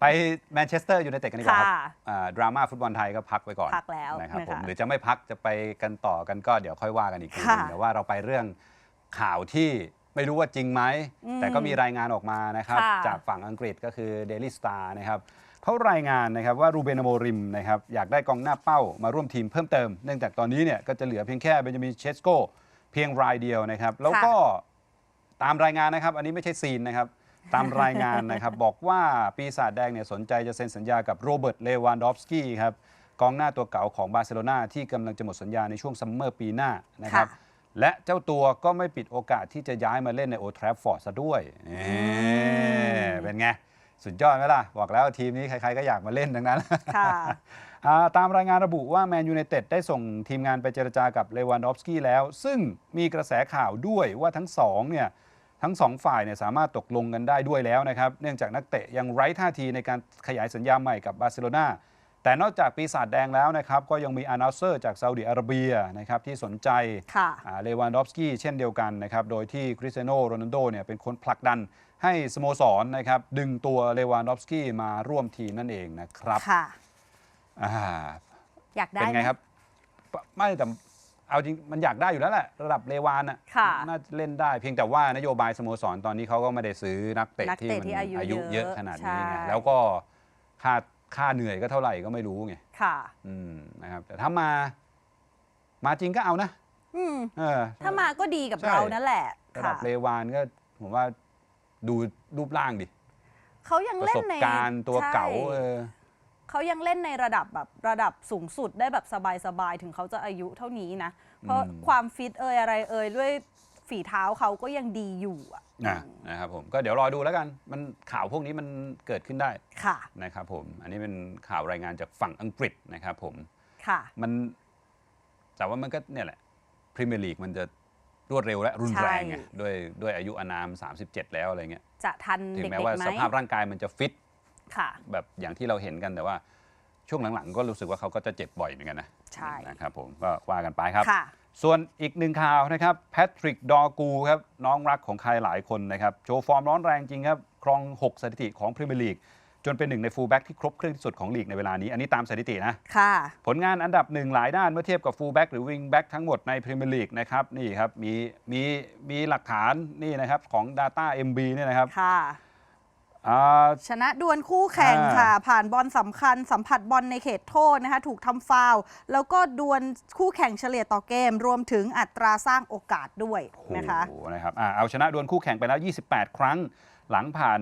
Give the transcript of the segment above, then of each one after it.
ไปแมนเชสเตอร์ยูไนเต็ดกันดีกว่าครับค่ะอ่าดราม่าฟุตบอลไทยก็พักไว้ก่อนพักแล้วนะครับนะคะผมหรือจะไม่พักจะไปกันต่อกันก็เดี๋ยวค่อยว่ากันอีกทีหนึงค่ะแต่ว่าเราไปเรื่องข่าวที่ไม่รู้ว่าจริงไหม อืมแต่ก็มีรายงานออกมานะครับ ค่ะจากฝั่งอังกฤษก็คือ Daily Star นะครับเขารายงานนะครับว่ารูเบนโมริมนะครับอยากได้กองหน้าเป้ามาร่วมทีมเพิ่มเติม เนื่องจากตอนนี้เนี่ยก็จะเหลือเพียงแค่เบนจามินเชสโกเพียงรายเดียวนะครับ แล้วก็ ตามรายงานนะครับ อันนี้ไม่ใช่ซีนนะครับ ตามรายงานนะครับ บอกว่าปีศาจแดงเนี่ยสนใจจะเซ็นสัญญากับโรเบิร์ต เลวานดอฟสกี้ครับกองหน้าตัวเก่าของบาร์เซโลนาที่กำลังจะหมดสัญญาในช่วงซัมเมอร์ปีหน้านะครับ ค่ะ และเจ้าตัวก็ไม่ปิดโอกาสที่จะย้ายมาเล่นในโอทราฟฟอร์ดซะด้วยนี่เป็นไง สุดยอดไหมล่ะ บอกแล้วทีมนี้ใครๆก็อยากมาเล่นทั้งนั้น ค่ะ อ่าตามรายงานระบุว่าแมนยู i นเต็ดได้ส่งทีมงานไปเจรจากับเลวันดอฟสกี้แล้ว ซึ่งมีกระแสข่าวด้วยว่าทั้งสองเนี่ย ทั้งสองฝ่ายเนี่ยสามารถตกลงกันได้ด้วยแล้วนะครับ เนื่องจากนักเตะยังไร้ท่าทีในการขยายสัญญาใหม่กับบาร์เซโลนาแต่นอกจากปีศาจแดงแล้วนะครับ ก็ยังมีอานาเซอร์จากซาอุดิอาระเบียนะครับที่สนใจค่ะเลวานดอฟสกี้เช่นเดียวกันนะครับ โดยที่คริสเตียโนโรนัลโดเนี่ยเป็นคนผลักดันให้สโมสรนะครับดึงตัวเลวานดอฟสกี้มาร่วมทีมนั่นเองนะครับค่ะอ่าอยากได้เป็นไงหมครับปะไม่แต่ เอาจริงมันอยากได้อยู่แล้วแหละระดับเลวานอะค่ะ น่าจะเล่นได้เพียงแต่ว่านโยบายสโมสรตอนนี้เขาก็ไม่ได้ซื้อนักเตะนักที่เตะมันที่อายุอายุเยเยอะอะขนาดนี้ไงใช่ แล้วก็ค่าค่าเหนื่อยก็เท่าไหร่ก็ไม่รู้ไงค่ะ อืมนะครับแต่ถ้ามามาจริงก็เอานะอืม เออ ถ้ามาก็ดีกับใช่ เรานั่นแหละระดัค่ะบเลวานก็ผมว่าดูรูปร่างดิเขายังประเล่สนบในการณ์ตัวเก่าใช่เออ เขายังเล่นในระดับแบบระดับสูงสุดได้แบบสบายๆ ถึงเขาจะอายุเท่านี้นะ เพราะอืมความฟิตเอยอะไรเอยด้วยฝีเท้าเขาก็ยังดีอยู่อะนะนะครับผมก็เดี๋ยวรอดูแล้วกัน มันข่าวพวกนี้มันเกิดขึ้นได้ค่ะนะครับผม อันนี้เป็นข่าวรายงานจากฝั่งอังกฤษนะครับผมค่ะ มันแต่ว่ามันก็เนี่ยแหละพรีเมียร์ลีกมันจะรวดเร็วและรุนแรงไงใช่ด้วยด้วยอายุอานาม 37 แล้วอะไรเงี้ยจะทันถึงเด็กแม้ๆว่าไหมสภาพร่างกายมันจะฟิต ค่ะ แบบอย่างที่เราเห็นกันแต่ว่าช่วงหลังๆ ก็รู้สึกว่าเขาก็จะเจ็บบ่อยเหมือนกันนะใช่นะครับผมก็ว่ากันไปครับ ค่ะ ส่วนอีกหนึ่งข่าวนะครับแพทริกดอกูครับน้องรักของใครหลายคนนะครับ โชว์ฟอร์มร้อนแรงจริงครับ ครอง 6 สถิติของพรีเมียร์ลีก จนเป็นหนึ่งในฟูลแบ็กที่ครบเครื่องที่สุดของลีกในเวลานี้ อันนี้ตามสถิตินะ ค่ะ ผลงานอันดับหนึ่งหลายด้านเมื่อเทียบกับฟูลแบ็กหรือวิงแบ็กทั้งหมดในพรีเมียร์ลีกนะครับนี่ครับมีมีมีหลักฐานนี่นะครับของ Data MB เนี่ยนะครับ ค่ะ อ่า ชนะดวลคู่แข่งอ่าค่ะ ผ่านบอลสำคัญ สัมผัสบอลในเขตโทษนะคะ ถูกทำฟาวล์แล้วก็ดวลคู่แข่งเฉลี่ยต่อเกม รวมถึงอัตราสร้างโอกาสด้วยนะคะ โอ้โหนะครับอ่าเอาชนะดวลคู่แข่งไปแล้ว 28 ครั้ง หลังผ่าน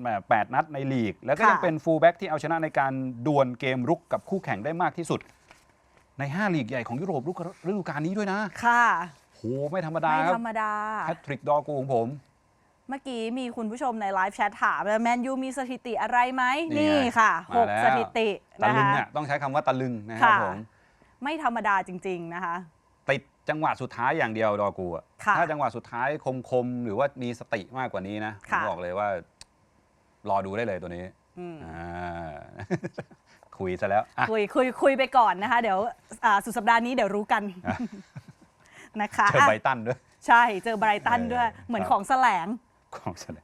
แหม่8นัดในลีก แล้วก็ค่ะ ยังเป็นฟูลแบ็กที่เอาชนะในการดวลเกมรุกกับคู่แข่งได้มากที่สุด ใน 5 ลีกใหญ่ของยุโรปฤดูกาลนี้ด้วยนะค่ะ โหไม่ธรรมดาไม่ครับธรรมดาแพทริกดอกูของผม เมื่อกี้มีคุณผู้ชมในไลฟ์แชทถามแมนยูมีสถิติอะไรไหมนี่นี่ไงค่ะ มาหกแล้วสถิติตะนะลึงคะอะต้องใช้คำว่าตะลึงนะครับค่ะ ผมไม่ธรรมดาจริง ๆนะคะ ติดจังหวะสุดท้ายอย่างเดียวดอกูอะค่ะถ้าจังหวะสุดท้ายคมๆ หรือว่ามีสติมากกว่านี้นะผมค่ะ บอกเลยว่า รอดูได้เลยตัวนี้อืม อ่า คุยซะแล้วอะ คุยคุยคุยไปก่อนนะคะ เดี๋ยวอ่าสุดสัปดาห์นี้เดี๋ยวรู้กันนะคะเจออะไบรตันด้วย ใช่เจอไบรตันด้วยเออเหมือนครับ ของแสลง ของแสดง